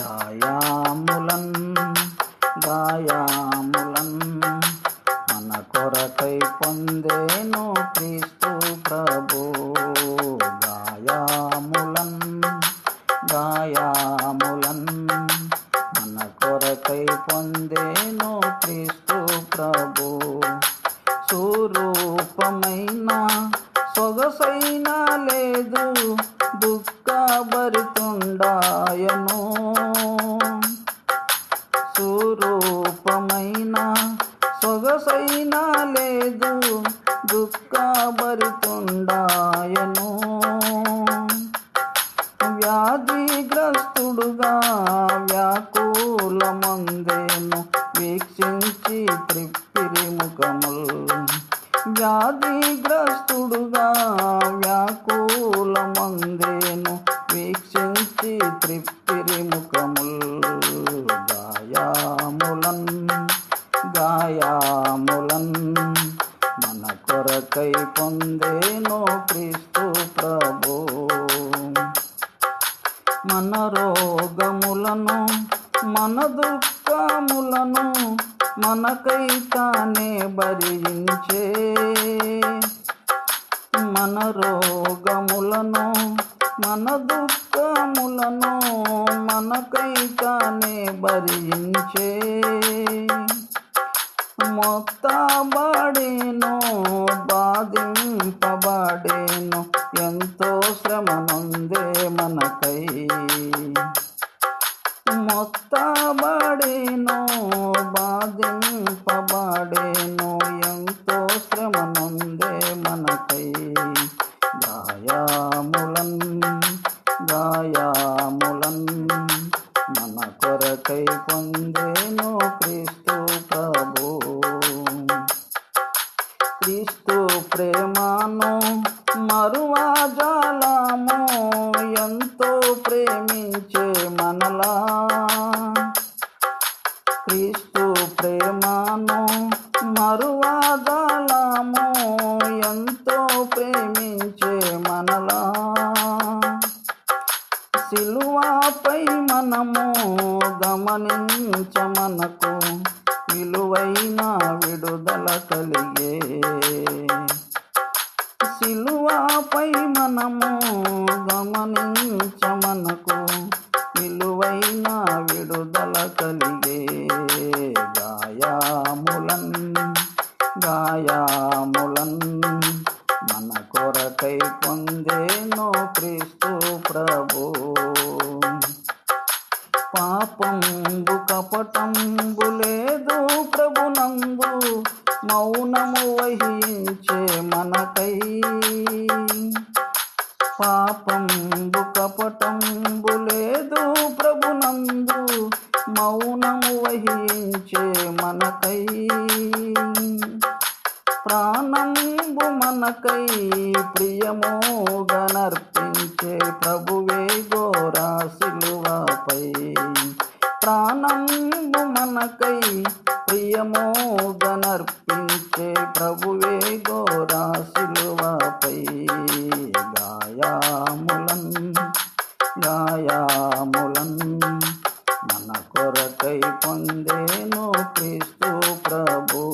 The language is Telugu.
గాయాములన్ గాయాములన్ మన కొరకై పొందేను క్రీస్తు ప్రభు. గాయాములన్ గాయాములన్ మన కొరకై పొందేను క్రీస్తు ప్రభు. స్వరూపమైన సొగసైనా లేదు దుఃఖభరితుండాయను లేదు దుఃఖభరితుండాయను వ్యాధిగ్రస్తుడుగా వ్యాకూలమందేను వీక్షించి త్రిప్పిరి ముఖముల్. వ్యాధిగ్రస్తుడుగా వ్యాకూలమందేను వీక్షించి త్రిప్పిరి ముఖముల్. కై పొందేను క్రీస్తు ప్రభు. మన రోగములను మన దుఃఖములను మనకై తానే భరించే. మన రోగములను మన దుఃఖములను మనకై తానే భరించే. మొత్తబడేను బాధింపబడేను ఎంతో శ్రమ నొందే మనకై. మొత్తబడేను బాధింపబడేను ఎంతో శ్రమ నొందే మనకై. గాయాములం గాయాములం మన కొరకై పొందేను క్రీస్తు ప్రేమను మరువా జాలము ఎంతో ప్రేమించే మనలా. క్రీస్తు ప్రేమను మరువా జాలము ఎంతో ప్రేమించే మనలా. సిలువాపై మనము గమనించమనకు విలువైన విడుదల కలిగే. సిలువాపై మనము గమనించమనకు విలువైన విడుదల కలిగే. గాయాములన్ గాయాములన్ మన కొరకై పాపంబు కపటంబు లేదు ప్రభునంబు మౌనము వహించే మనకై. పాపంబు కపటంబు లేదు ప్రభునందు మౌనము వహించే మనకై. ప్రాణంబు మనకై ప్రియముగా నర్పించే ప్రభువే ప్రాణంబు మనకై ప్రియమో గనర్పించే ప్రభువే గోరా శిలువపై. గాయాములం గాయాములం మన కొరకై పొందేను క్రీస్తు ప్రభు.